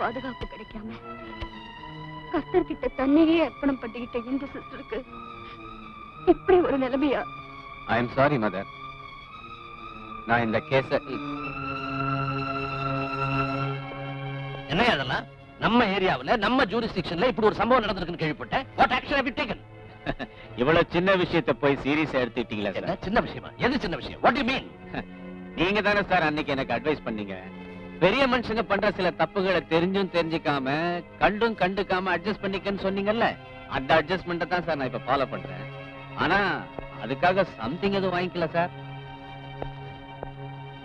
பாதுகாப்பு கிடைக்காம கர்த்தர்கிட்ட தன்னையே அர்ப்பணம் பண்ணிக்கிட்ட இந்த சிஸ்டருக்கு இப்படி ஒரு நிலைமையா? ஐ எம் சாரி மதர் நான் இந்த கேஸ என்ன அதெல்லாம் நம்ம ஏரியாவுல நம்ம ஜூரிஸ்டிக்ஷன்ல இப்படி ஒரு சம்பவம் நடந்திருக்குன்னு கேள்விப்பட்டேன். What action have you taken இவ்வளவு சின்ன விஷயத்தை போய் சீரியஸா எடுத்துட்டீங்களா என்ன சார் சின்ன விஷயமா? எது சின்ன விஷயம்? வாட் யூ மீன் நீங்க தானே சார் அன்னைக்கு எனக்கு அட்வைஸ் பண்ணீங்க. பெரிய மனுஷங்க பண்ற சில தப்புகளை தெரிஞ்சும் தெரிஞ்சுக்காம கண்டும் கண்டுக்காம அட்ஜஸ்ட் பண்ணிக்கன்னு சொன்னீங்கல்ல அந்த அட்ஜஸ்ட்மெண்ட்டை தான் சார் நான் இப்ப ஃபாலோ பண்றேன். ஆனா அதுக்காக சம்திங் எதுவும் வாங்கிக்கல சார்.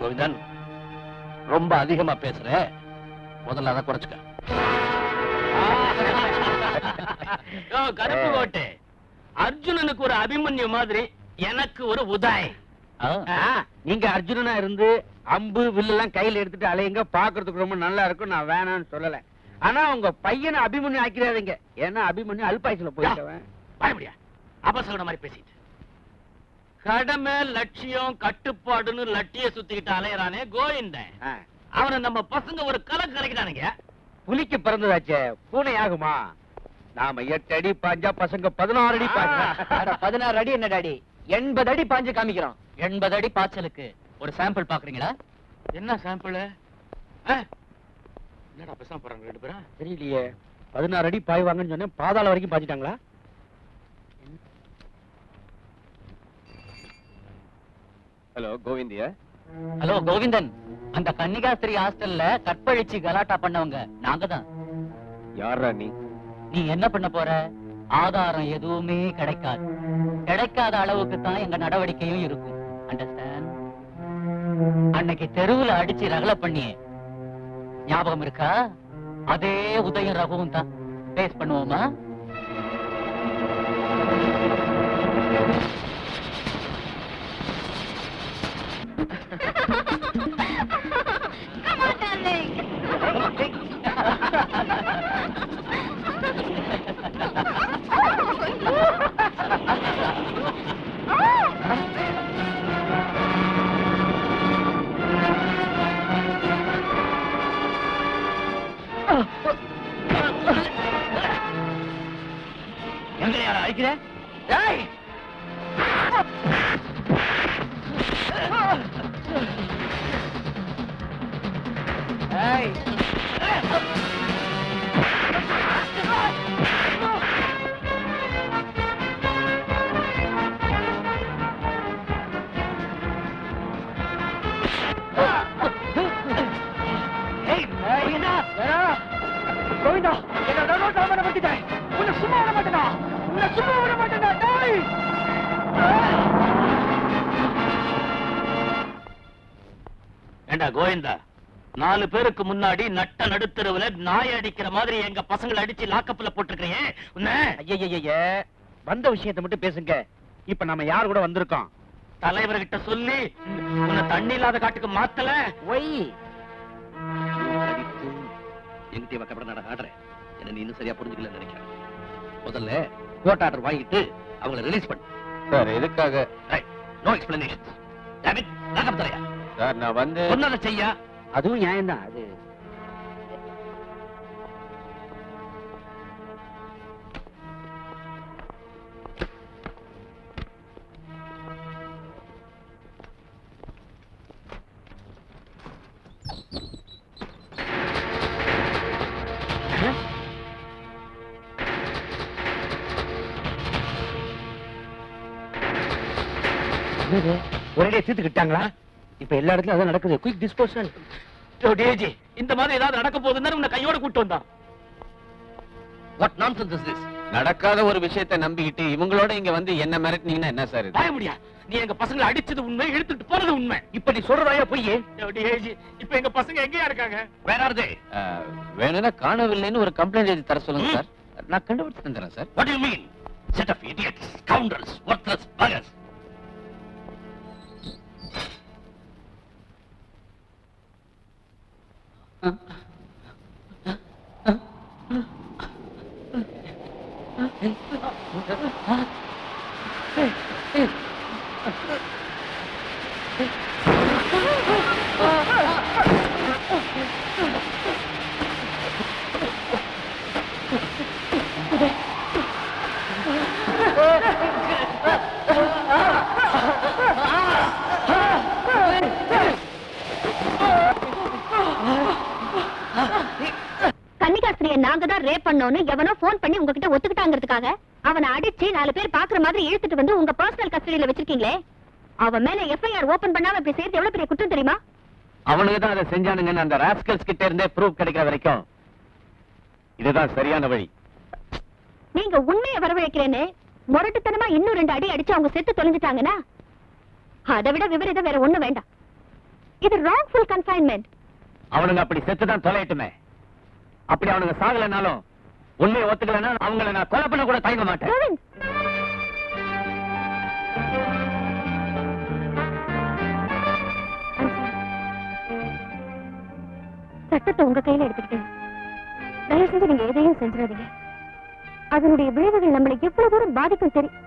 கோவிந்தன் ரொம்ப அதிகமா பேசுற. முதல்ல அதை குறைச்சுக்க. கருப்பு கோட்டை. அர்ஜுனனுக்கு ஒரு அபிமன்யு மாதிரி எனக்கு ஒரு உதாய். நீங்க அர்ஜுனனா இருந்து அம்பு வில்லெல்லாம் கையில எடுத்துட்டு அலையுங்க. பாக்குறதுக்கு ரொம்ப நல்லா இருக்கும். நான் வேணாம்னு சொல்லல. ஆனா உங்க பையனை அபிமன்யு ஆக்கிறாதீங்க ஏன்னா அபிமன்யு அல்பாயுசுல போயிட்டவன். பயப்படியா? அபசகட மாதிரி பேசிட்டு. கடமை லட்சியம் கட்டுப்பாடுன்னு லட்டிய சுத்திக்கிட்டு அலையறானே கோவிந்தன். அவனை நம்ம பசங்க ஒரு கலை கலைக்கிறானுங்க புலிக்கு பிறந்ததாச்சே. பூனை ஆகுமா? நாம எட்டு அடி பாஞ்சா பசங்க பதினாறு அடி பாஞ்சா. பதினாறு அடி என்ன டாடி? எண்பது அடி பாஞ்சு காமிக்கிறோம். எண்பது அடி பாய்ச்சலுக்கு. ஒரு சாம்பிள் பாக்குறீங்களா என்ன சாம்பிள் என்னடா பேசாம போறாங்க ரெண்டு பேரும்? தெரியலையே. பதினாறு அடி பாய்வாங்கன்னு சொன்னேன். பாதாள வரைக்கும் பாய்ச்சிட்டாங்களா? ஹலோ கோவிந்தியா? ஹலோ கோவிந்தன். அந்த கன்னிகாஸ்திரி ஹாஸ்டல்ல கற்பழிச்சு கலாட்டா பண்ணவங்க நாங்க தான். யாரா நீ? நீ என்ன பண்ண போற? ஆதாரம் எதுவுமே கிடைக்காது. கிடைக்காத அளவுக்கு தான் எங்க நடவடிக்கையும் இருக்கும். அண்டர்ஸ்டாண்ட் அன்னைக்கு தெருவுல அடிச்சு ரகல பண்ணி ஞாபகம் இருக்கா? அதே உதயம் ரகுவும் தான். பேஸ் பண்ணுவோமா? மாட்டேனா? உன்னை சும்மா விட மாட்டேனா டேய்? ஏண்டா கோவிந்தா நாலு பேருக்கு முன்னாடி நட்ட நடுத்தருவுல நாய் அடிக்கிற மாதிரி எங்க பசங்களை அடிச்சு லாக்கப்ல போட்டிருக்கிறியே? உன்ன? ஐயய்யய்ய வந்த விஷயத்தை மட்டும் பேசுங்க. இப்ப நம்ம யார் கூட வந்திருக்கோம்? தலைவர்கிட்ட சொல்லி உன்னை தண்ணி இல்லாத காட்டுக்கு மாத்தல? ஒய். எங்கிட்ட வைக்கப்பட நட ஆடுறேன். என்ன நீ இன்னும் சரியா புரிஞ்சுக்கலன்னு நினைக்கிறேன். முதல்ல கோர்ட் ஆர்டர் வாங்கிட்டு அவங்கள ரிலீஸ் பண்ணு. சார் எதுக்காக? நோ எக்ஸ்பிளனேஷன் தரையா சார் நான் வந்து சொன்னதை செய்யா. அதுவும் நியாயம் தான் அது ஒரே தீர்த்துக்கிட்டாங்களா இப்ப எல்லா இடத்துலயும் அதான் நடக்குது. குயிக் டிஸ்போசல் டிஏஜி இந்த மாதிரி ஏதாவது நடக்க போகுதுன்னு உன்னை கையோட கூட்டு வந்தான். வாட் நான்சென்ஸ் இஸ் திஸ் நடக்காத ஒரு விஷயத்தை நம்பிக்கிட்டு இவங்களோட இங்க வந்து என்ன மிரட்டினீங்கன்னா என்ன சார் இது? பாய முடியா. நீ எங்க பசங்களை அடிச்சது உண்மை இழுத்துட்டு போறது உண்மை. இப்ப நீ சொல்றதாயா பொய்யே? டிஏஜி இப்ப எங்க பசங்க எங்கயா இருக்காங்க? வேற ஆர் அஹ், வேணும்னா காணவில்லைன்னு ஒரு கம்ப்ளைண்ட் எழுதி தர சொல்லுங்க சார். நான் கண்டுபிடிச்சு தந்துறேன் sir. What you mean set of idiots scoundrels worthless buggers. 嗯。பண்ணோம்னு எவனோ ஃபோன் பண்ணி உங்ககிட்ட ஒத்துக்கிட்டாங்கிறதுக்காக அவனை அடிச்சு நாலு பேர் பாக்குற மாதிரி இழுத்துட்டு வந்து உங்க பர்சனல் கஸ்டடியில வச்சிருக்கீங்களே? அவன் மேல எஃப்ஐஆர் ஓபன் பண்ணாம இப்படி செய்யறது எவ்வளவு பெரிய குற்றம் தெரியுமா? அவனுக்கு தான் அதை செஞ்சானுங்கன்னு அந்த ராஸ்கல்ஸ் கிட்ட இருந்தே ப்ரூஃப் கிடைக்கிற வரைக்கும். இதுதான் சரியான வழி. நீங்க உண்மையை வரவழைக்கிறேன்னு முரட்டுத்தனமா இன்னும் ரெண்டு அடி அடிச்சு அவங்க செத்து தொலைஞ்சிட்டாங்கன்னா அதை விட விபரீதம் வேற ஒண்ணு வேண்டாம். இது ராங்ஃபுல் கன்ஃபைன்மெண்ட் அவனுங்க அப்படி செத்து தான் தொலையட்டுமே. அப்படி அவனுங்க சாகலைனாலும் உண்மையை ஒத்துக்கலைன்னா அவங்கள நான் கொலை பண்ண கூட தயங்க மாட்டேன். சட்டத்தை உங்க கையில எடுத்துக்கிட்டேன் தயவு செஞ்சு நீங்க எதையும் செஞ்சிடாதீங்க. அதனுடைய விளைவுகள் நம்மளை எவ்வளவு தூரம் பாதிக்கும் தெரியும்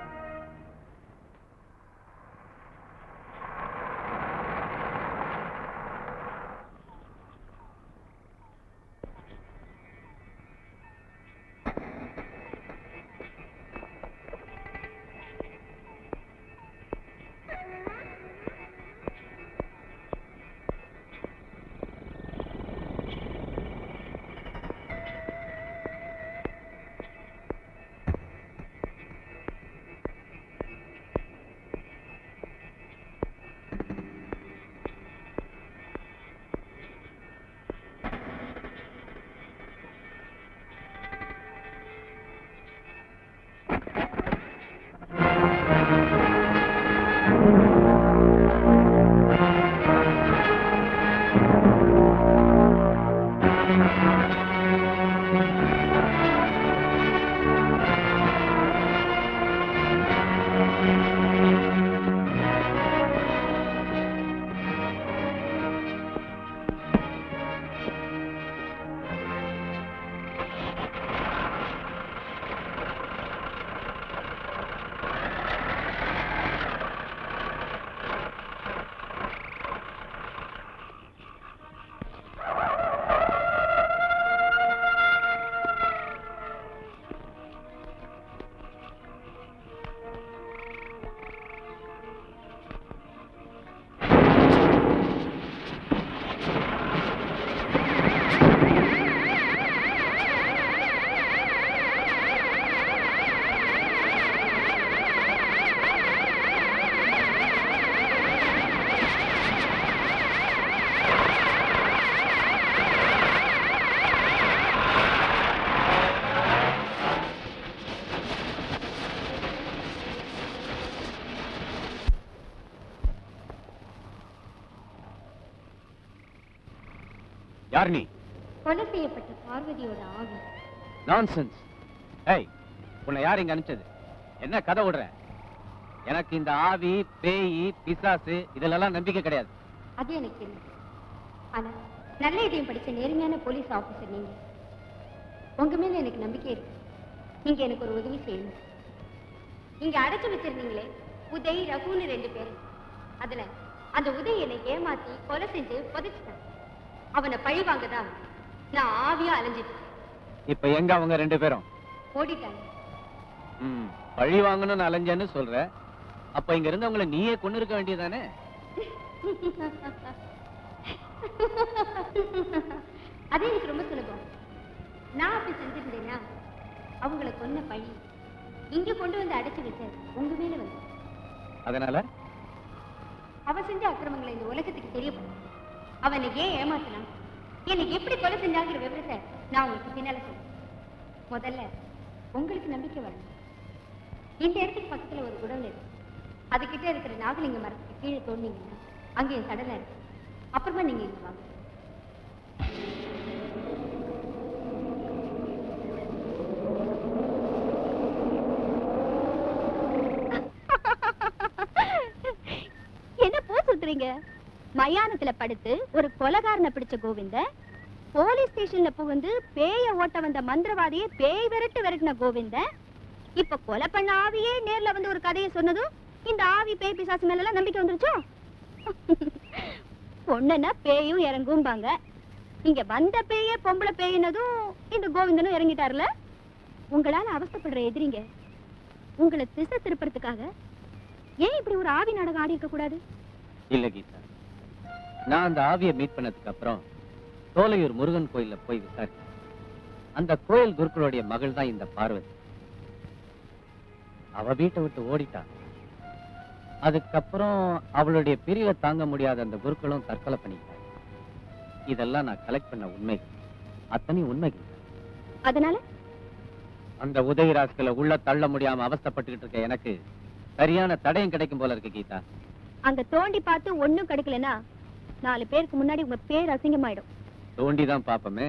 யார் நீ? கொலை செய்யப்பட்ட பார்வதியோட ஆவி. நான்சென்ஸ் ஏய் உன்னை யார் இங்க அனுப்பிச்சது? என்ன கதை விடுற? எனக்கு இந்த ஆவி பேய் பிசாசு இதெல்லாம் நம்பிக்கை கிடையாது. அது எனக்கு தெரியும் ஆனா நல்ல இதயம் படிச்ச நேர்மையான போலீஸ் ஆபீசர் நீங்க. உங்க மேல எனக்கு நம்பிக்கை இருக்கு. நீங்க எனக்கு ஒரு உதவி செய்யணும் நீங்க அடைச்சு வச்சிருந்தீங்களே உதய் ரகுன்னு ரெண்டு பேர். அதுல அந்த உதய் என்னை ஏமாத்தி கொலை செஞ்சு புதைச்சிட்டான் அவனை பழி வாங்கதான் நான் ஆவியா அலைஞ்சிட்டு இப்ப எங்க அவங்க ரெண்டு பேரும்? ஓடிட்டாங்க. ம், பழி வாங்கணும்னு அலைஞ்சேன்னு சொல்ற. அப்ப இங்க இருந்தவங்களை நீயே கொண்டு இருக்க வேண்டியதானே? அது எனக்கு ரொம்ப சுலபம். நான் அப்படி செஞ்சிருந்தேன்னா அவங்கள கொன்ன பழி இங்க கொண்டு வந்து அடைச்சு வச்ச உங்க மேல வந்து அதனால? அவ செஞ்ச அக்கிரமங்களை இந்த உலகத்துக்கு தெரியப்படும் அவனை ஏன் ஏமாத்தினான் என்னை எப்படி கொலை செஞ்சாங்கிற விவரத்தை நான் உங்களுக்கு பின்னால சொல்றேன். முதல்ல உங்களுக்கு நம்பிக்கை வரணும். இந்த இடத்துக்கு பக்கத்துல ஒரு குடோன் இருக்கு. அதுக்கிட்ட இருக்கிற நாகலிங்க மரத்துக்கு கீழே தோண்டிங்கன்னா அங்கே என் சடலை இருக்கு. அப்புறமா நீங்க இங்க வாங்க. மயானத்துல படுத்து ஒரு கொலகாரனை பிடிச்ச கோவிந்த போலீஸ் ஸ்டேஷன்ல புகுந்து பேய ஓட்ட வந்த மந்திரவாதியை பேய் விரட்டு விரட்டின கோவிந்த இப்ப கொலை பண்ண ஆவியே நேர்ல வந்து ஒரு கதையை சொன்னதும் இந்த ஆவி பேய் பிசாசு மேல எல்லாம் நம்பிக்கை வந்துருச்சோ? பொண்ணுன்னா பேயும் இறங்கும்பாங்க. இங்க வந்த பேயே பொம்பளை பேயினதும் இந்த கோவிந்தனும் இறங்கிட்டாருல? உங்களால அவஸ்தைப்படுற எதிரிங்க. உங்களை திசை திருப்பறதுக்காக ஏன் இப்படி ஒரு ஆவி நாடகம் ஆடி இருக்க கூடாது? இல்ல கீதா. நான் அந்த ஆவியை மீட் பண்ணதுக்கு அப்புறம் சோலையூர் முருகன் கோயில்ல போய் விசாரிச்சேன். அந்த கோயில் குருக்களுடைய மகள் தான் இந்த பார்வதி. அவ வீட்டை விட்டு ஓடிட்டா. அதுக்கப்புறம் அவளுடைய பிரிவை தாங்க முடியாத அந்த குருக்களும் தற்கொலை பண்ணிட்டாங்க. இதெல்லாம் நான் கலெக்ட் பண்ண உண்மை. அத்தனை உண்மைகள் அதனால? அந்த உதயராஜ்களை உள்ள தள்ள முடியாம அவஸ்தைப்பட்டுக்கிட்டு இருக்க எனக்கு சரியான தடயம் கிடைக்கும் போல இருக்கு கீதா. அங்க தோண்டி பார்த்து ஒண்ணும் கிடைக்கலனா நாலு பேருக்கு முன்னாடி உங்க பேர் அசிங்கமாயிடும். தோண்டி தான் பாப்போமே.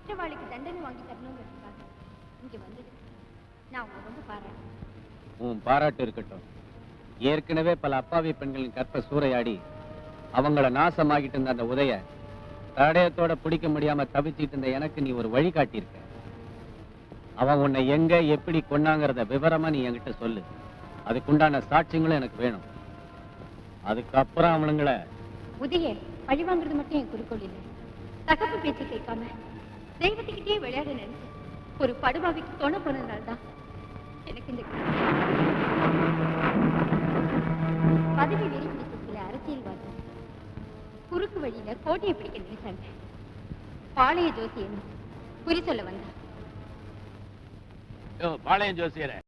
குற்றவாளிக்கு தண்டனை வாங்கி தரணுங்கிறதுக்காக இங்க வந்தது. நான் உங்களை ரொம்ப பாராட்டுறேன். உன் பாராட்டு இருக்கட்டும். ஏற்கனவே பல அப்பாவி பெண்களின் கற்ப சூறையாடி அவங்கள நாசமாகிட்டு இருந்த அந்த உதய தடயத்தோட பிடிக்க முடியாம தவிச்சிட்டு இருந்த எனக்கு நீ ஒரு வழி காட்டியிருக்க. அவன் உன்னை எங்க எப்படி கொன்னாங்கிறத விவரமா நீ என்கிட்ட சொல்லு. அதுக்குண்டான சாட்சியங்களும் எனக்கு வேணும். அதுக்கப்புறம் அவனுங்கள உதய பழி வாங்குறது மட்டும் என் குறிக்கோள் இல்லை. தகப்பு பேச்சு கேட்காம தெய்வத்துக்கிட்டே விளையாட நினைச்சு ஒரு படுபாவிக்கு தோண போனதுனால தான் எனக்கு இந்த பதவி வெறி பிடிச்ச சில அரசியல்வாதி குறுக்கு வழியில கோட்டையை பிடிக்க நினைச்சாங்க. பாளைய ஜோசியன் குறி சொல்ல வந்தா பாளையம் ஜோசியரை.